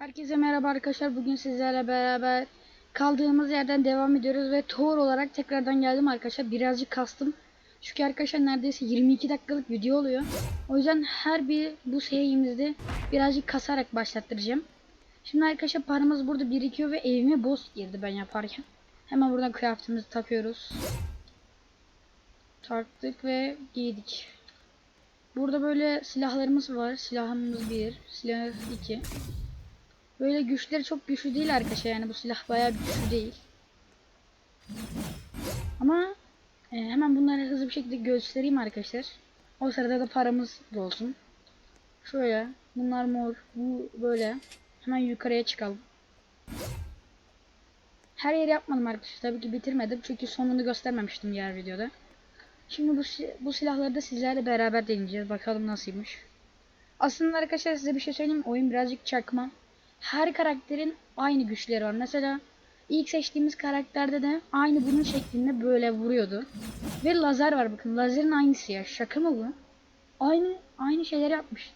Herkese merhaba arkadaşlar. Bugün sizlerle beraber kaldığımız yerden devam ediyoruz ve Thor olarak tekrardan geldim arkadaşlar. Birazcık kastım. Çünkü arkadaşlar neredeyse 22 dakikalık video oluyor. O yüzden her bir bu serimizde birazcık kasarak başlattıracağım. Şimdi arkadaşlar paramız burada birikiyor ve evime boss girdi ben yaparken. Hemen buradan kıyafetimizi takıyoruz. Taktık ve giydik. Burada böyle silahlarımız var. Silahımız 1, silah 2. Böyle güçleri çok güçlü değil arkadaşlar yani bu silah bayağı güçlü değil. Ama e, hemen bunları hızlı bir şekilde göstereyim arkadaşlar. O sırada da paramız da olsun. Şöyle bunlar mor bu böyle. Hemen yukarıya çıkalım. Her yeri yapmadım arkadaşlar. Tabii ki bitirmedim çünkü sonunu göstermemiştim diğer videoda. Şimdi bu, bu silahları da sizlerle beraber deneyeceğiz. Bakalım nasılmış. Aslında arkadaşlar size bir şey söyleyeyim. Oyun birazcık çakma. Her karakterin aynı güçleri var. Mesela ilk seçtiğimiz karakterde de aynı bunun şeklinde böyle vuruyordu. Ve lazer var bakın. Lazerin aynısı ya. Şaka mı bu? Aynı aynı şeyleri yapmış.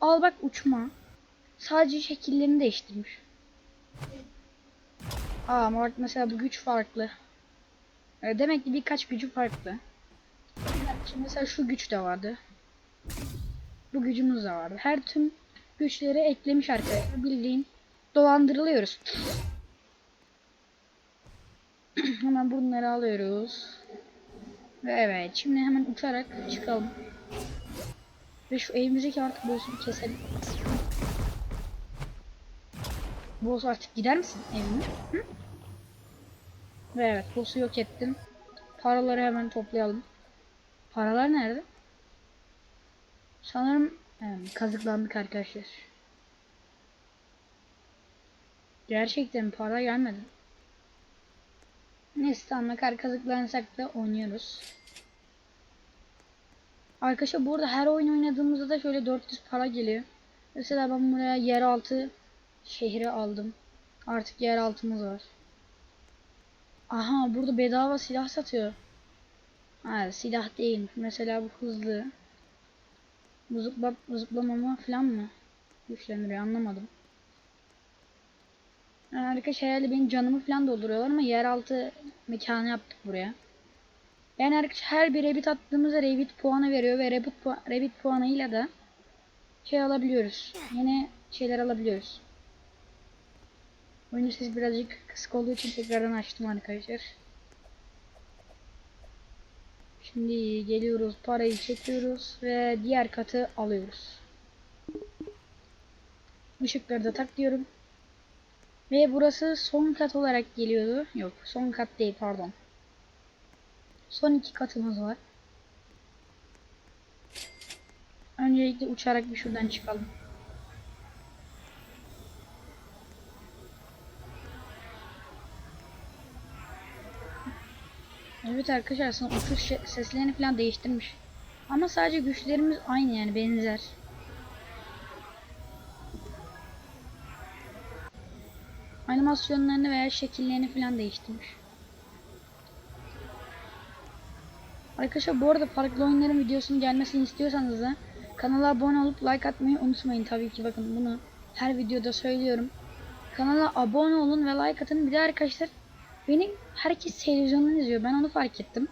Al bak uçma. Sadece şekillerini değiştirmiş. Aa ama mesela bu güç farklı. E, Demek ki birkaç gücü farklı. Şimdi mesela şu güç de vardı. Bu gücümüz de vardı. Her tüm güçleri eklemiş arkadaşlar. Bildiğin dolandırılıyoruz. hemen bunları alıyoruz. Ve evet şimdi hemen uçarak çıkalım. Ve şu evimizdeki artık boss'u keselim. Boss artık gider misin evime? Hı? Ve evet boss'u yok ettim. Paraları hemen toplayalım. Paralar nerede? Sanırım yani kazıklandık arkadaşlar. Gerçekten para gelmedi. Neyse tamam kazıklansak da oynuyoruz. Arkadaşlar bu arada her oyun oynadığımızda da şöyle 400 para geliyor. Mesela ben buraya yeraltı şehri aldım. Artık yeraltımız var. Aha burada bedava silah satıyor. Ha silah değil. Mesela bu hızlı. Bu zıpla, zıplamama falan mı? Güçlendiriyor anlamadım. Yani arkadaşlar benim canımı falan dolduruyorlar ama yeraltı mekanı yaptık buraya. Yani arkadaşlar her bir rabbit attığımızda rabbit puanı veriyor ve rabbit, pu rabbit puanıyla da şey alabiliyoruz. Yine şeyler alabiliyoruz. Oyunu siz birazcık kısık olduğu için tekrardan açtım arkadaşlar. Şimdi geliyoruz parayı çekiyoruz ve diğer katı alıyoruz. Işıkları da tak diyorum. Ve burası son kat olarak geliyordu. Yok son kat değil pardon. Son iki katımız var. Öncelikle uçarak bir şuradan çıkalım. Evet arkadaşlar aslında uçuş seslerini falan değiştirmiş. Ama sadece güçlerimiz aynı yani benzer. Animasyonlarını veya şekillerini falan değiştirmiş. Arkadaşlar bu arada farklı oyunların videosunun gelmesini istiyorsanız da kanala abone olup like atmayı unutmayın tabii ki bakın bunu her videoda söylüyorum. Kanala abone olun ve like atın. Bir de arkadaşlar benim herkes televizyondan izliyor. Ben onu fark ettim.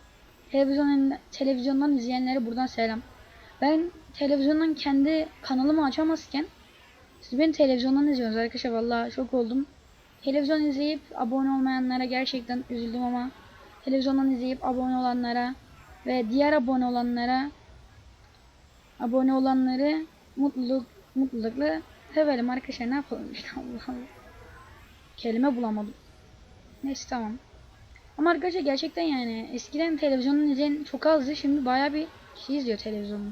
Televizyon, televizyondan izleyenlere buradan selam. Ben televizyondan kendi kanalımı açamazken siz beni televizyondan izliyorsunuz arkadaşlar. Vallahi şok oldum. Televizyon izleyip abone olmayanlara gerçekten üzüldüm ama televizyondan izleyip abone olanlara ve diğer abone olanlara abone olanları mutluluk mutlulukla severim arkadaşlar ne yapalım işte Allah Allah. Kelime bulamadım. Neyse tamam. Ama arkadaşlar gerçekten yani eskiden televizyonun izleyen çok azdı. Şimdi baya bir kişi izliyor televizyonu.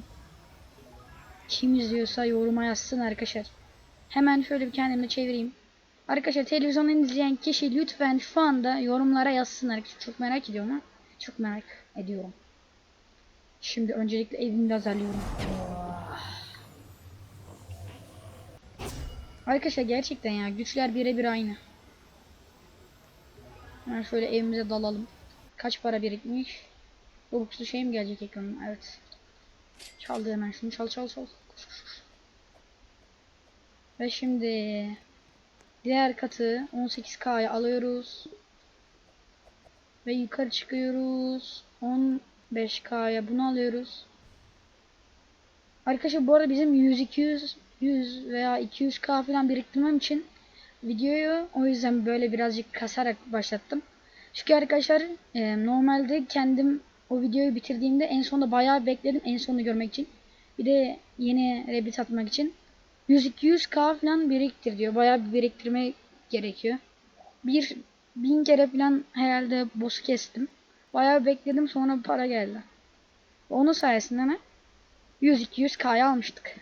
Kim izliyorsa yoruma yazsın arkadaşlar. Hemen şöyle bir kendimi çevireyim. Arkadaşlar televizyondan izleyen kişi lütfen şu anda yorumlara yazsın arkadaşlar. Çok merak ediyorum ha. Çok merak ediyorum. Şimdi öncelikle evimi hazırlıyorum. Arkadaşlar gerçekten ya güçler birebir aynı. Hemen şöyle evimize dalalım. Kaç para birikmiş? Robux'lu şey mi gelecek ekranına? Evet. Çaldı hemen şunu çal çal çal. Koş, koş, koş. Ve şimdi Diğer katı 18K'ya alıyoruz. Ve yukarı çıkıyoruz. 15K'ya bunu alıyoruz. Arkadaşlar bu arada bizim 100 200 100 veya 200K falan biriktirmem için videoyu o yüzden böyle birazcık kasarak başlattım. Çünkü arkadaşlar e, normalde kendim o videoyu bitirdiğimde en sonunda bayağı bekledim en sonunu görmek için. Bir de yeni rebit atmak için. 100-200k falan biriktir diyor. Bayağı bir biriktirme gerekiyor. Bir bin kere falan herhalde boss'u kestim. Bayağı bekledim sonra para geldi. Onun sayesinde ne? 100-200k'ya almıştık.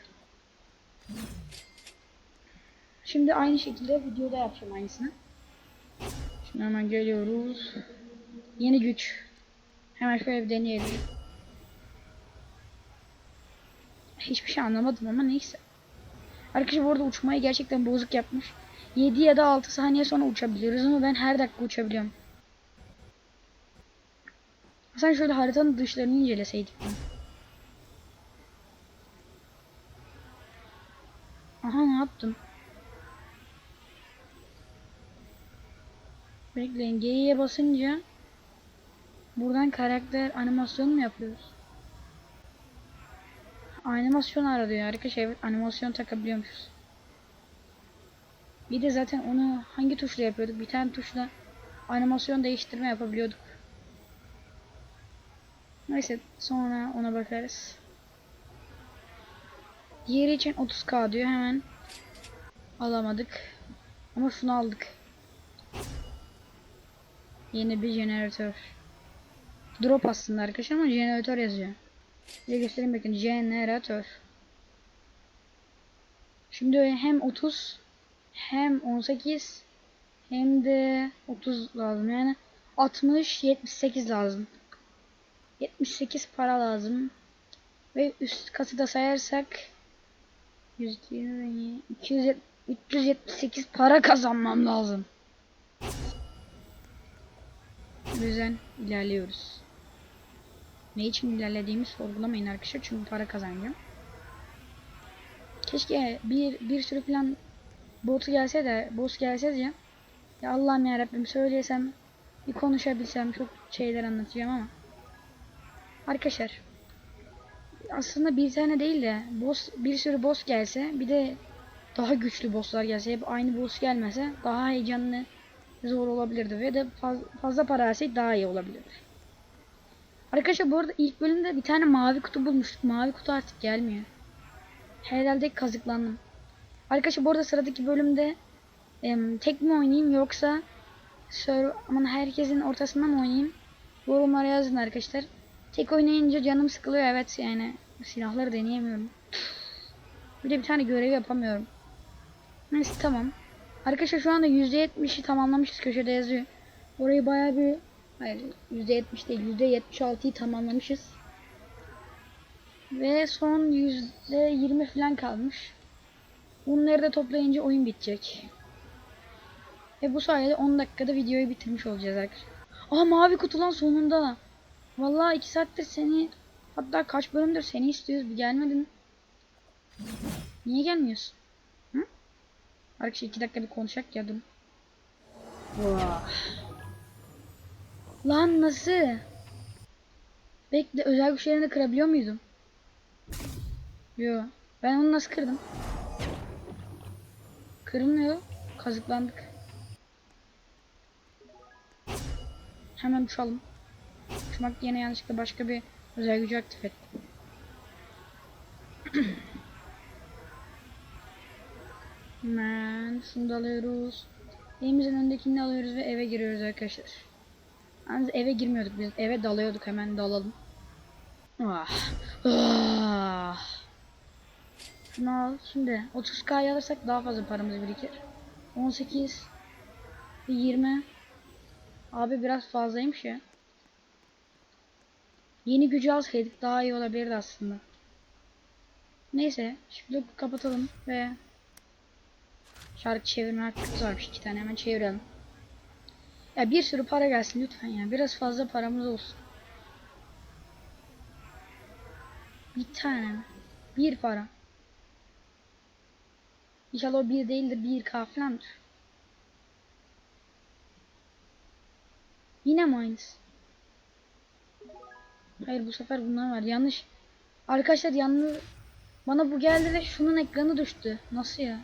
Şimdi aynı şekilde videoda yapacağım aynısını. Şimdi hemen geliyoruz. Yeni güç. Hemen şöyle bir deneyelim. Hiçbir şey anlamadım ama neyse. Arkadaşlar bu arada uçmayı gerçekten bozuk yapmış. 7 ya da 6 saniye sonra uçabiliyoruz ama ben her dakika uçabiliyorum. Sen şöyle haritanın dışlarını inceleseydik. Aha ne yaptım? Bekleyin G'ye basınca buradan karakter animasyon mu yapıyoruz? Animasyon aranıyor arkadaşlar evet animasyon takabiliyormuşuz. Bir de zaten onu hangi tuşla yapıyorduk? Bir tane tuşla animasyon değiştirme yapabiliyorduk. Neyse sonra ona bakarız. Diğeri için 30k diyor hemen alamadık. Ama şunu aldık. Yeni bir jeneratör. Drop aslında arkadaşlar ama jeneratör yazıyor. Size göstereyim bakın jeneratör. Şimdi hem 30 hem 18 hem de 30 lazım yani 60 78 lazım. 78 para lazım. Ve üst katı da sayarsak 120, 200, 378 para kazanmam lazım. Bu yüzden ilerliyoruz. Ne için ilerlediğimi sorgulamayın arkadaşlar çünkü para kazanacağım. Keşke bir bir sürü plan botu gelse de boss gelse de ya Allah'ım ya Rabbim söylesem bir konuşabilsem çok şeyler anlatacağım ama arkadaşlar aslında bir tane değil de boss bir sürü boss gelse bir de daha güçlü bosslar gelse hep aynı boss gelmese daha heyecanlı zor olabilirdi ve de faz, fazla para versek daha iyi olabilirdi. Arkadaşlar bu arada ilk bölümde bir tane mavi kutu bulmuştuk. Mavi kutu artık gelmiyor. Herhalde kazıklandım. Arkadaşlar bu arada sıradaki bölümde em, tek mi oynayayım yoksa aman herkesin ortasından mı oynayayım? Yorumlara yazın arkadaşlar. Tek oynayınca canım sıkılıyor evet yani. Silahları deneyemiyorum. Bir de bir tane görev yapamıyorum. Neyse tamam. Arkadaşlar şu anda %70'i tamamlamışız köşede yazıyor. Orayı bayağı bir hayır %70 değil %76'yı tamamlamışız. Ve son %20 falan kalmış. Bunları da toplayınca oyun bitecek. Ve bu sayede 10 dakikada videoyu bitirmiş olacağız arkadaşlar. Aa mavi kutulan sonunda. Vallahi 2 saattir seni hatta kaç bölümdür seni istiyoruz bir gelmedin. Niye gelmiyorsun? Arkadaşlar 2 dakika bir konuşak ya dur. Lan nasıl? Bekle özel güçlerini kırabiliyor muydum? Yo. Ben onu nasıl kırdım? Kırılmıyor. Kazıklandık. Hemen uçalım. Uçmak yine yanlışlıkla başka bir özel gücü aktif ettim. Hemen şunu da alıyoruz. Evimizin önündekini de alıyoruz ve eve giriyoruz arkadaşlar. Yalnız eve girmiyorduk biz. Eve dalıyorduk hemen dalalım. Ah. Ah. Şunu al. Şimdi 30k alırsak daha fazla paramız birikir. 18 20 Abi biraz fazlaymış ya. Yeni gücü alsaydık daha iyi olabilirdi aslında. Neyse. Şimdi kapatalım ve Şarkı çevirme hakkımız varmış iki tane hemen çevirelim. Ya bir sürü para gelsin lütfen ya. Biraz fazla paramız olsun. Bir tane? Bir para. İnşallah o bir değil de bir kaflandır. Yine mi aynısı? Hayır bu sefer bunlar var. Yanlış. Arkadaşlar yalnız bana bu geldi ve şunun ekranı düştü. Nasıl ya?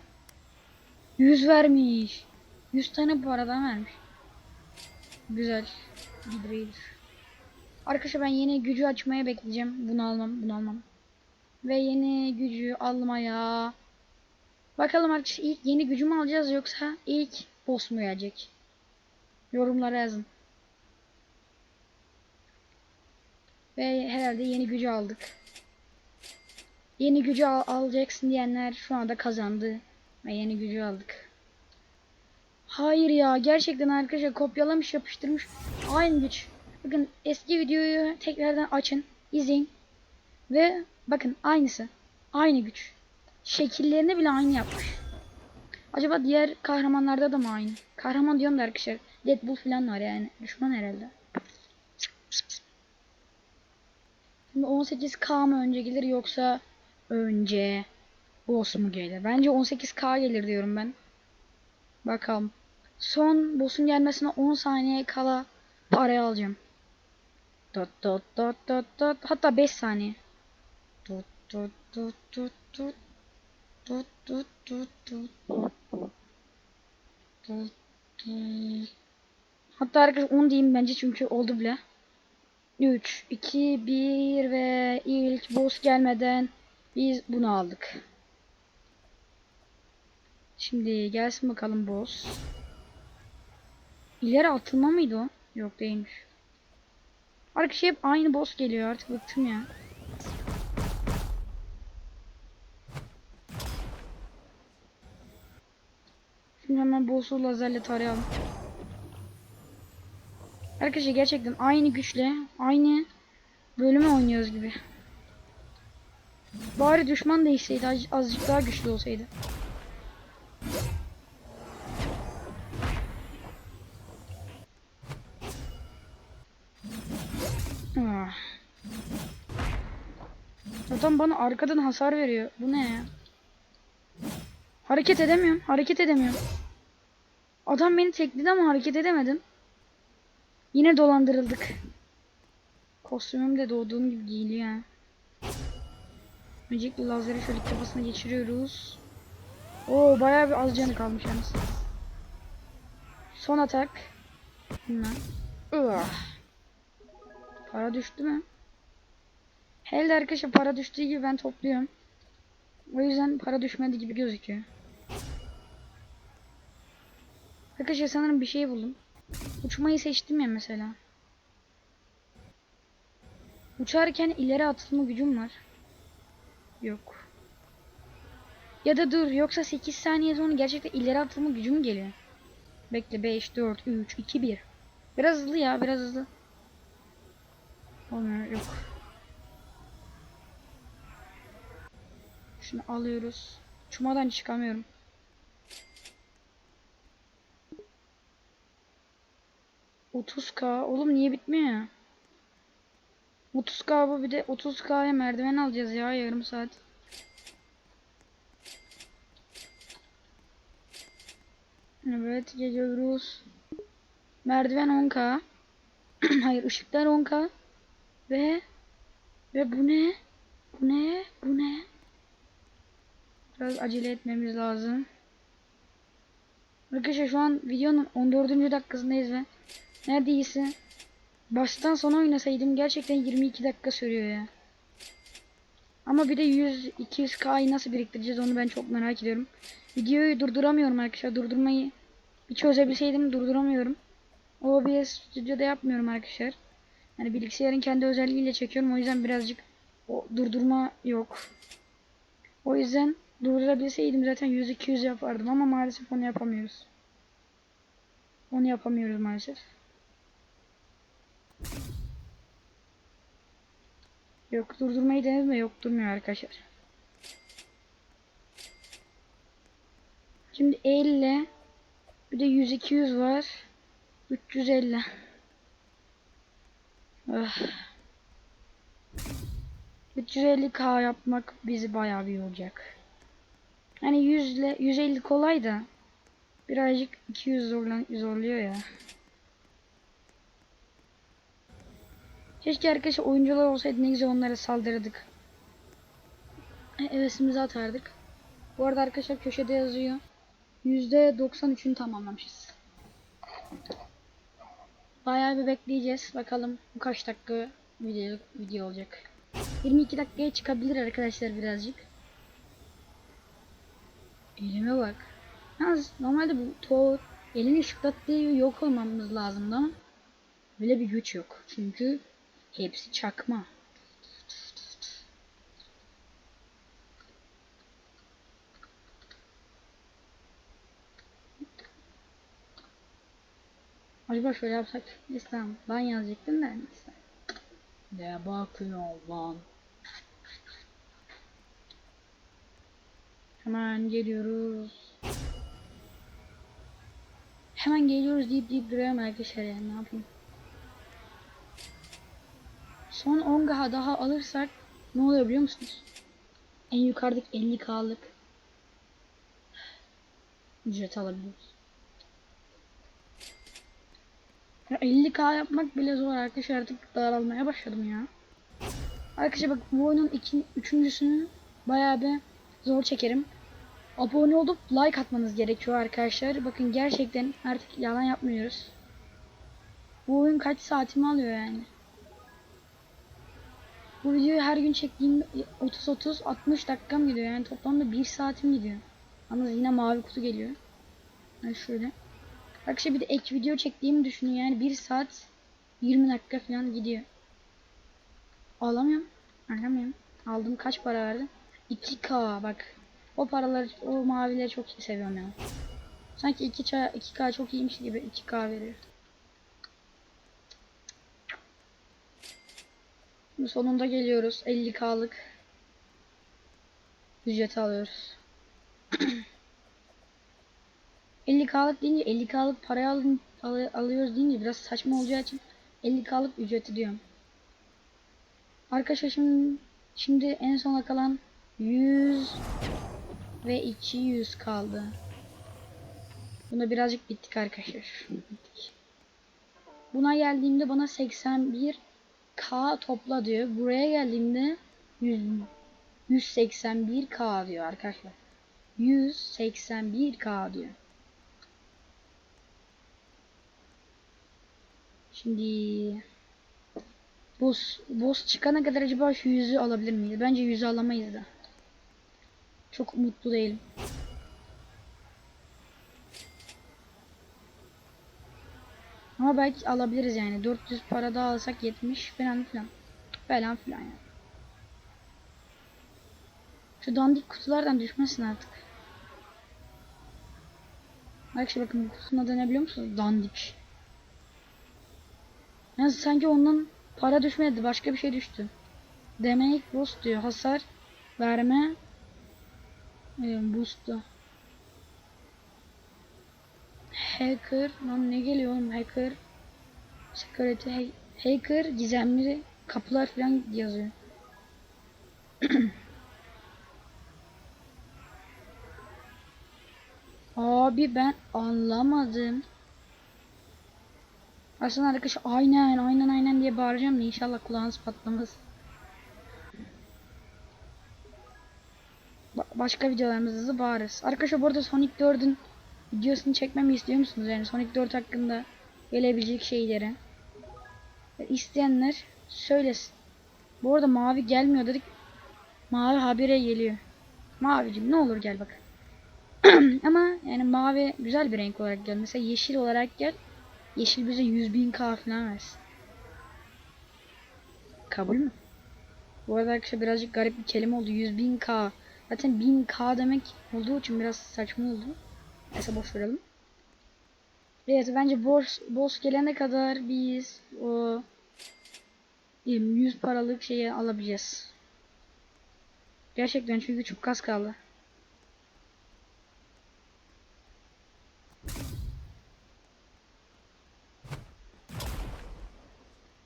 100 vermiş. 100 tane paradan vermiş. Güzel. Gidilir. Arkadaşlar ben yeni gücü açmaya bekleyeceğim. Bunu almam, bunu almam. Ve yeni gücü almaya. Bakalım arkadaşlar ilk yeni gücü mü alacağız yoksa ilk boss mu gelecek? Yorumlara yazın. Ve herhalde yeni gücü aldık. Yeni gücü al alacaksın diyenler şu anda kazandı. Ve yeni gücü aldık. Hayır ya gerçekten arkadaşlar kopyalamış yapıştırmış. Aynı güç. Bakın eski videoyu tekrardan açın. izleyin. Ve bakın aynısı. Aynı güç. Şekillerini bile aynı yapmış. Acaba diğer kahramanlarda da mı aynı? Kahraman diyorum da arkadaşlar. Deadpool falan var yani. Düşman herhalde. Şimdi 18k mı önce gelir yoksa önce bu Olsun mu gelir? Bence 18k gelir diyorum ben. Bakalım. Son boss'un gelmesine 10 saniye kala parayı alacağım. Dot dot dot dot dot. Hatta 5 saniye. Dot dot dot dot dot. Dot dot dot dot. Dot dot. Hatta arkadaşlar 10 diyeyim bence çünkü oldu bile. 3, 2, 1 ve ilk boss gelmeden biz bunu aldık. Şimdi gelsin bakalım boss. İleri atılma mıydı o? Yok değilmiş. Arkadaşlar hep aynı boss geliyor artık bıktım ya. Şimdi hemen boss'u lazerle tarayalım. Arkadaşlar gerçekten aynı güçle aynı bölümü oynuyoruz gibi. Bari düşman değişseydi az- azıcık daha güçlü olsaydı. Adam bana arkadan hasar veriyor. Bu ne ya? Hareket edemiyorum. Hareket edemiyorum. Adam beni tekledi ama hareket edemedim. Yine dolandırıldık. Kostümüm de doğduğum gibi giyiliyor. Öncelikle lazeri şöyle kafasına geçiriyoruz. Oo bayağı bir az canı kalmış yalnız. Son atak. Bunlar. Para düştü mü? Herhalde arkadaşlar para düştüğü gibi ben topluyorum. O yüzden para düşmedi gibi gözüküyor. Arkadaşlar sanırım bir şey buldum. Uçmayı seçtim ya mesela. Uçarken ileri atılma gücüm var. Yok. Ya da dur yoksa 8 saniye sonra gerçekten ileri atılma gücüm geliyor. Bekle 5, 4, 3, 2, 1. Biraz hızlı ya biraz hızlı. Olmuyor yok. Şunu alıyoruz. Çumadan çıkamıyorum. Otuz k Oğlum niye bitmiyor ya? 30k bu bir de 30k'ya merdiven alacağız ya yarım saat. Evet geliyoruz. Merdiven 10k. Hayır ışıklar 10k. Ve ve bu ne? Bu ne? Bu ne? Biraz acele etmemiz lazım. Arkadaşlar şu an videonun 14. dakikasındayız ve neredeyse baştan sona oynasaydım gerçekten 22 dakika sürüyor ya. Ama bir de 100-200k'yı nasıl biriktireceğiz onu ben çok merak ediyorum. Videoyu durduramıyorum arkadaşlar. Durdurmayı bir çözebilseydim durduramıyorum. OBS stüdyoda yapmıyorum arkadaşlar. Yani bilgisayarın kendi özelliğiyle çekiyorum. O yüzden birazcık o durdurma yok. O yüzden durdurabilseydim zaten 100-200 yapardım ama maalesef onu yapamıyoruz. Onu yapamıyoruz maalesef. Yok durdurmayı denedim de yok durmuyor arkadaşlar. Şimdi 50 bir de 100-200 var. 350. Ah. 350k yapmak bizi bayağı bir yoracak. Hani 100 ile 150 kolay da birazcık 200 zorlan zorluyor ya. Keşke arkadaşlar oyuncular olsaydı ne güzel onlara saldırırdık. E, Hevesimizi atardık. Bu arada arkadaşlar köşede yazıyor. %93'ünü tamamlamışız. Bayağı bir bekleyeceğiz. Bakalım bu kaç dakika video, video olacak. 22 dakikaya çıkabilir arkadaşlar birazcık. Elime bak. Yalnız normalde bu Thor elini şıklattığı yok olmamız lazımdı ama böyle bir güç yok. Çünkü hepsi çakma. Acaba şöyle yapsak İslam ben yazacaktım da neyse. Ne bakıyor lan? Hemen geliyoruz. Hemen geliyoruz deyip deyip duruyorum arkadaşlar yani ne yapayım. Son 10 gaha daha alırsak ne oluyor biliyor musunuz? En yukarıdaki 50k'lık ücret alabiliyoruz. Ya 50k yapmak bile zor arkadaşlar artık daralmaya başladım ya. Arkadaşlar bak bu oyunun iki, üçüncüsünü bayağı bir zor çekerim. Abone olup like atmanız gerekiyor arkadaşlar. Bakın gerçekten artık yalan yapmıyoruz. Bu oyun kaç saatimi alıyor yani. Bu videoyu her gün çektiğim 30-30-60 dakikam gidiyor yani toplamda 1 saatim gidiyor. Ama yine mavi kutu geliyor. Yani şöyle. Arkadaşlar bir de ek video çektiğimi düşünün yani 1 saat 20 dakika falan gidiyor. Alamıyorum. Alamıyorum. Aldım kaç para verdim? 2k bak. O paraları o mavileri çok seviyorum ya. Sanki 2K, 2K çok iyiymiş gibi 2K veriyor. Bu sonunda geliyoruz. 50K'lık ücret alıyoruz. 50K'lık deyince 50K'lık parayı alın, al, alıyoruz deyince biraz saçma olacağı için 50K'lık ücreti diyorum. Arkadaşlar şimdi, şimdi en sona kalan 100 ve 200 kaldı. Buna birazcık bittik arkadaşlar. Bittik. Buna geldiğimde bana 81 K topla diyor. Buraya geldiğimde 100, 181 K diyor arkadaşlar. 181 K diyor. Şimdi boss, boss çıkana kadar acaba şu yüzü alabilir miyiz? Bence yüzü alamayız da. Çok mutlu değilim. Ama belki alabiliriz yani. 400 para daha alsak 70 falan filan. Falan filan yani. Şu dandik kutulardan düşmesin artık. Arkadaşlar bakın bu kutunun adı musunuz? Dandik. Yani sanki ondan para düşmedi. Başka bir şey düştü. Demek boss diyor. Hasar verme e, boost'ta. Hacker lan ne geliyor oğlum hacker security ha hacker gizemli kapılar falan yazıyor. Abi ben anlamadım. Aslında arkadaş aynen aynen aynen diye bağıracağım inşallah kulağınız patlamaz. Başka videolarımızda da bağırırız. Arkadaşlar bu arada Sonic 4'ün videosunu çekmemi istiyor musunuz? Yani Sonic 4 hakkında gelebilecek şeyleri. İsteyenler söylesin. Bu arada mavi gelmiyor dedik. Mavi habire geliyor. Mavicim ne olur gel bak. Ama yani mavi güzel bir renk olarak gel. Mesela yeşil olarak gel. Yeşil bize 100 bin K falan versin. Kabul mü? Bu arada arkadaşlar birazcık garip bir kelime oldu. 100 bin K. Zaten 1000K demek olduğu için biraz saçma oldu. Neyse boş verelim. Evet bence boss, boss gelene kadar biz o 100 paralık şeyi alabileceğiz. Gerçekten çünkü çok kas kaldı.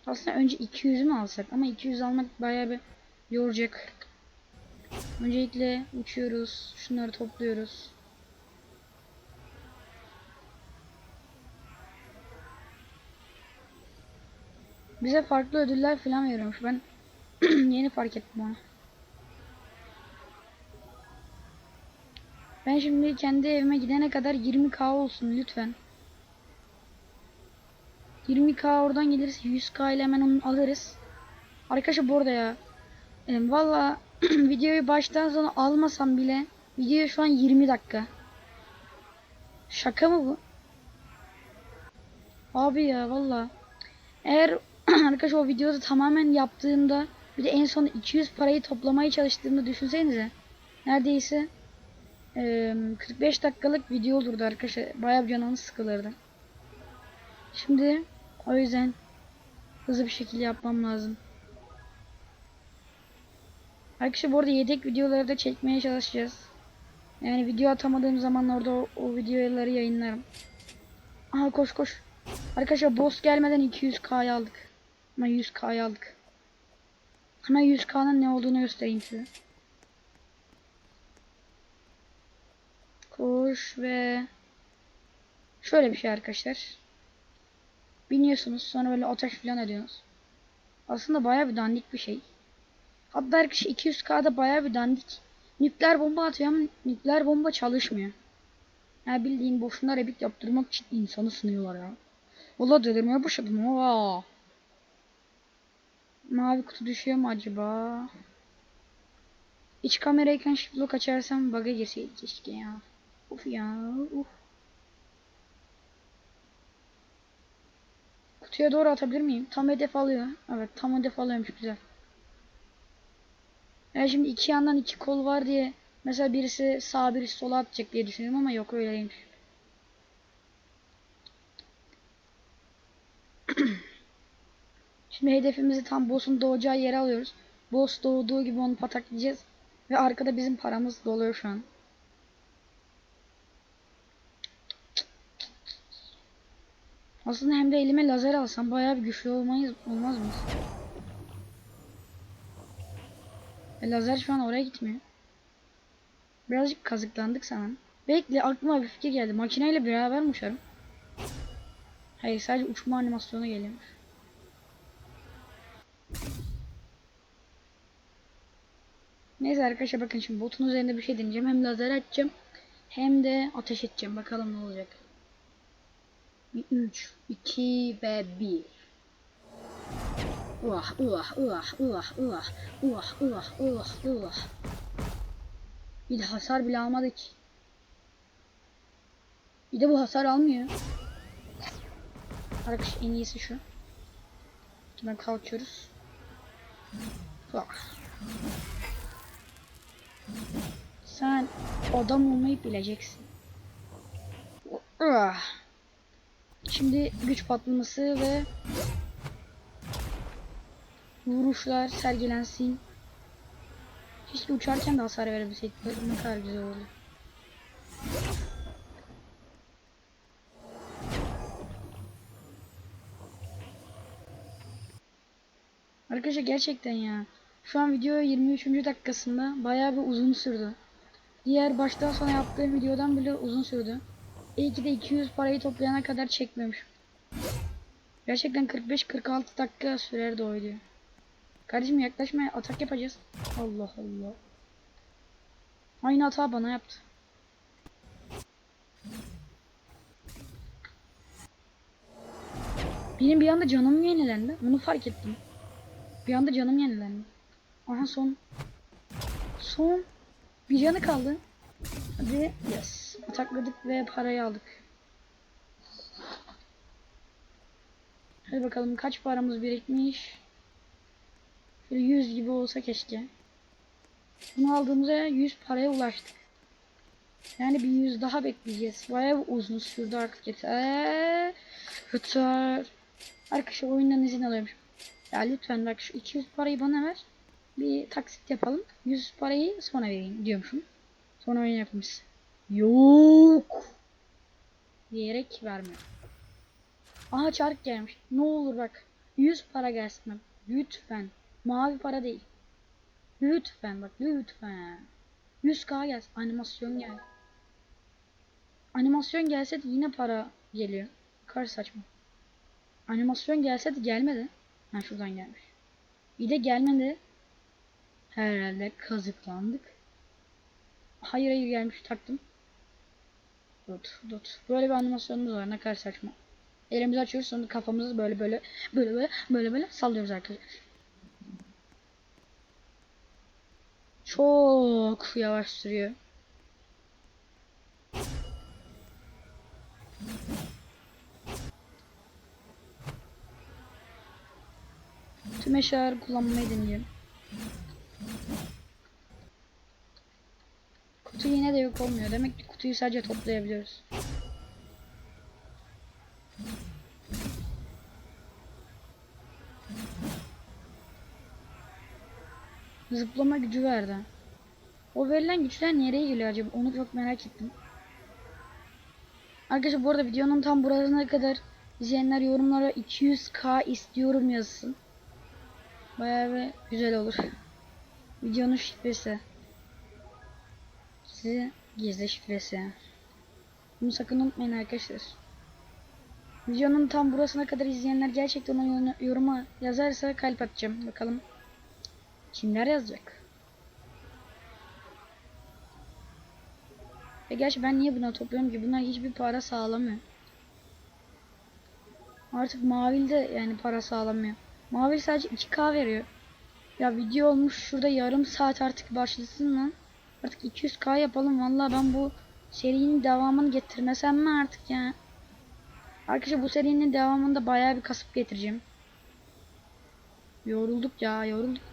Aslında önce 200 mü alsak ama 200 almak bayağı bir yoracak. Öncelikle uçuyoruz. Şunları topluyoruz. Bize farklı ödüller falan veriyormuş. Ben yeni fark ettim onu. Ben şimdi kendi evime gidene kadar 20k olsun lütfen. 20k oradan gelirse 100k ile hemen onu alırız. Arkadaşlar bu arada ya. E, Valla videoyu baştan sona almasam bile video şu an 20 dakika. Şaka mı bu? Abi ya valla. Eğer arkadaş o videoyu tamamen yaptığımda bir de en son 200 parayı toplamaya çalıştığımda düşünsenize. Neredeyse e, 45 dakikalık video olurdu arkadaşlar. Bayağı bir canınız sıkılırdı. Şimdi o yüzden hızlı bir şekilde yapmam lazım. Arkadaşlar bu arada yedek videoları da çekmeye çalışacağız. Yani video atamadığım zaman orada o, o videoları yayınlarım. Aha koş koş. Arkadaşlar boss gelmeden 200k'yı aldık. Ama 100k'yı aldık. Hemen 100k'nın ne olduğunu göstereyim size. Koş ve şöyle bir şey arkadaşlar. Biniyorsunuz sonra böyle ateş falan ediyorsunuz. Aslında baya bir dandik bir şey. Hatta arkadaşlar 200k'da baya bir dandik. Nükleer bomba atıyor ama nükleer bomba çalışmıyor. Ya bildiğin boşuna rebit yaptırmak için insanı sınıyorlar ya. Valla delirmeye başladım. Oha. Mavi kutu düşüyor mu acaba? İç kamerayken shift lock açarsam bug'a girseydi keşke ya. Uf ya. Uf. Kutuya doğru atabilir miyim? Tam hedef alıyor. Evet tam hedef alıyormuş güzel. Ya şimdi iki yandan iki kol var diye mesela birisi sağa birisi sola atacak diye düşünüyorum ama yok öyleymiş. Şimdi hedefimizi tam boss'un doğacağı yere alıyoruz. Boss doğduğu gibi onu pataklayacağız. Ve arkada bizim paramız doluyor şu an. Aslında hem de elime lazer alsam bayağı bir güçlü olmayız, olmaz mı? E, lazer şu an oraya gitmiyor. Birazcık kazıklandık sana. Bekle aklıma bir fikir geldi. Makineyle beraber mi uçarım? Hayır sadece uçma animasyonu geliyormuş. Neyse arkadaşlar bakın şimdi botun üzerinde bir şey deneyeceğim. Hem lazer açacağım hem de ateş edeceğim. Bakalım ne olacak. 3, 2 ve 1. Uah uah uah uah uah uah uah uah uah. Bir de hasar bile almadık. Bir de bu hasar almıyor. Arkadaş en iyisi şu. Hemen kalkıyoruz. Uah. Sen adam olmayı bileceksin. Şimdi güç patlaması ve vuruşlar sergilensin. Keşke uçarken de hasar verebilseydik. Ne kadar güzel oldu. Arkadaşlar gerçekten ya. Şu an video 23. dakikasında bayağı bir uzun sürdü. Diğer baştan sona yaptığım videodan bile uzun sürdü. İyi ki de 200 parayı toplayana kadar çekmemiş. Gerçekten 45-46 dakika sürerdi o video. Kardeşim yaklaşmaya atak yapacağız. Allah Allah. Aynı hata bana yaptı. Benim bir anda canım yenilendi. Bunu fark ettim. Bir anda canım yenilendi. Aha son. Son. Bir canı kaldı. Hadi yes. Atakladık ve parayı aldık. Hadi bakalım kaç paramız birikmiş. Şöyle 100 gibi olsa keşke. Bunu aldığımızda 100 paraya ulaştık. Yani bir 100 daha bekleyeceğiz. Bayağı uzun sürdü artık yeter. Yeter. Arkadaşlar oyundan izin alıyorum. Ya lütfen bak şu 200 parayı bana ver. Bir taksit yapalım. 100 parayı sonra vereyim diyormuşum. Sonra oyun yapmış. Yok. Diyerek vermiyor. Aha çark gelmiş. Ne olur bak. 100 para gelsin. Lütfen. Mavi para değil. Lütfen bak lütfen. 100k gelsin. Animasyon gel. Animasyon gelse de yine para geliyor. Kar saçma. Animasyon gelse de gelmedi. Ha şuradan gelmiş. Bir de gelmedi. Herhalde kazıklandık. Hayır hayır gelmiş taktım. Dot dot. Böyle bir animasyonumuz var ne kadar saçma. Elimizi açıyoruz sonra kafamızı böyle böyle böyle böyle böyle böyle sallıyoruz arkadaşlar. Çok yavaş sürüyor. Tüm eşyaları kullanmayı deneyelim. Kutu yine de yok olmuyor. Demek ki kutuyu sadece toplayabiliyoruz. Zıplama gücü verdi. O verilen güçler nereye geliyor acaba? Onu çok merak ettim. Arkadaşlar bu arada videonun tam burasına kadar izleyenler yorumlara 200k istiyorum yazsın. Bayağı bir güzel olur. Videonun şifresi. Size gizli şifresi. Bunu sakın unutmayın arkadaşlar. Videonun tam burasına kadar izleyenler gerçekten o yorum- yoruma yazarsa kalp atacağım. Bakalım kimler yazacak. E gerçi ben niye buna topluyorum ki? Bunlar hiçbir para sağlamıyor. Artık Mavil de yani para sağlamıyor. Mavil sadece 2k veriyor. Ya video olmuş şurada yarım saat artık başlasın lan. Artık 200k yapalım. Vallahi ben bu serinin devamını getirmesem mi artık ya? Arkadaşlar bu serinin devamında bayağı bir kasıp getireceğim. Yorulduk ya yorulduk.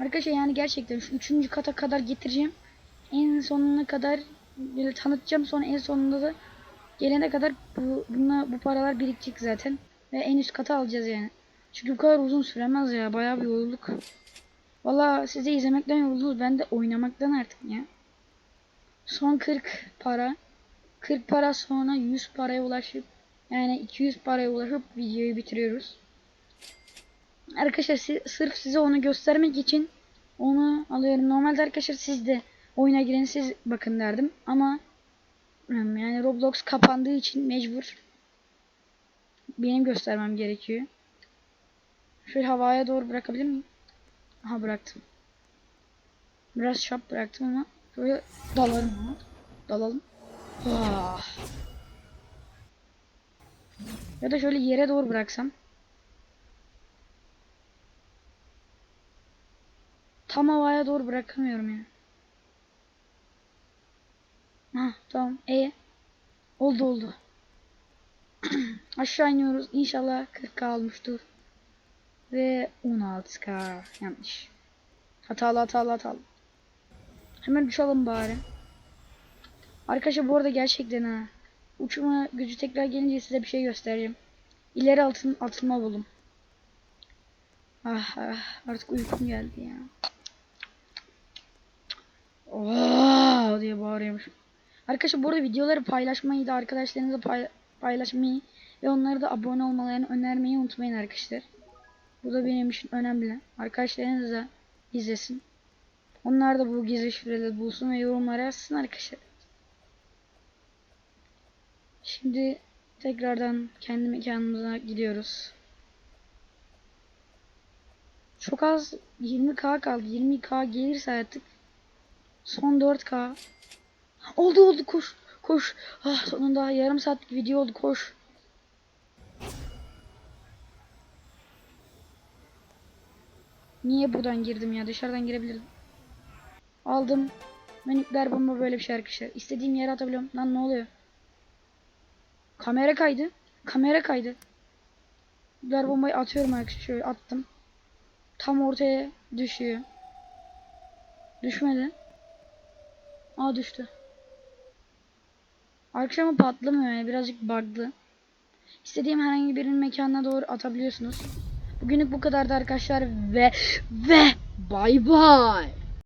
Arkadaşlar yani gerçekten şu üçüncü kata kadar getireceğim. En sonuna kadar böyle tanıtacağım. Sonra en sonunda da gelene kadar bu, bununla, bu paralar birikecek zaten. Ve en üst kata alacağız yani. Çünkü bu kadar uzun süremez ya. Bayağı bir yorulduk. Valla siz de izlemekten yoruldunuz. Ben de oynamaktan artık ya. Son 40 para. 40 para sonra 100 paraya ulaşıp yani 200 paraya ulaşıp videoyu bitiriyoruz. Arkadaşlar sırf size onu göstermek için onu alıyorum. Normalde arkadaşlar siz de oyuna girin siz bakın derdim ama hmm, yani Roblox kapandığı için mecbur benim göstermem gerekiyor. Şöyle havaya doğru bırakabilir miyim? Aha bıraktım. Biraz şap bıraktım ama şöyle dalarım ama. Dalalım. Ah. Ya da şöyle yere doğru bıraksam. Tam havaya doğru bırakamıyorum ya. Ha tamam. E oldu oldu. Aşağı iniyoruz. İnşallah 40k olmuştur. Ve 16k yanlış. Hatalı hatalı hatalı. Hemen uçalım bari. Arkadaşlar bu arada gerçekten ha. Uçma gücü tekrar gelince size bir şey göstereceğim. İleri altın atılma buldum. Ah, ah artık uykum geldi ya. Oh diye bağırıyormuşum. Arkadaşlar bu arada videoları paylaşmayı da arkadaşlarınızla pay paylaşmayı ve onlara da abone olmalarını önermeyi unutmayın arkadaşlar. Bu da benim için önemli. Arkadaşlarınız da izlesin. Onlar da bu gizli şifreleri bulsun ve yorumlara yazsın arkadaşlar. Şimdi tekrardan kendi mekanımıza gidiyoruz. Çok az 20k kaldı. 20k gelirse artık son 4k. Oldu oldu koş. Koş. Ah sonunda yarım saatlik video oldu koş. Niye buradan girdim ya? Dışarıdan girebilirdim. Aldım. Nükleer bomba böyle bir şey arkadaşlar. İstediğim yere atabiliyorum. Lan ne oluyor? Kamera kaydı. Kamera kaydı. Nükleer bombayı atıyorum arkadaşlar. Şöyle attım. Tam ortaya düşüyor. Düşmedi. Aa düştü. Arkadaşlar ama patlamıyor yani. Birazcık bug'lı. İstediğim herhangi birinin mekanına doğru atabiliyorsunuz. Bugünlük bu kadardı arkadaşlar ve ve bay bay.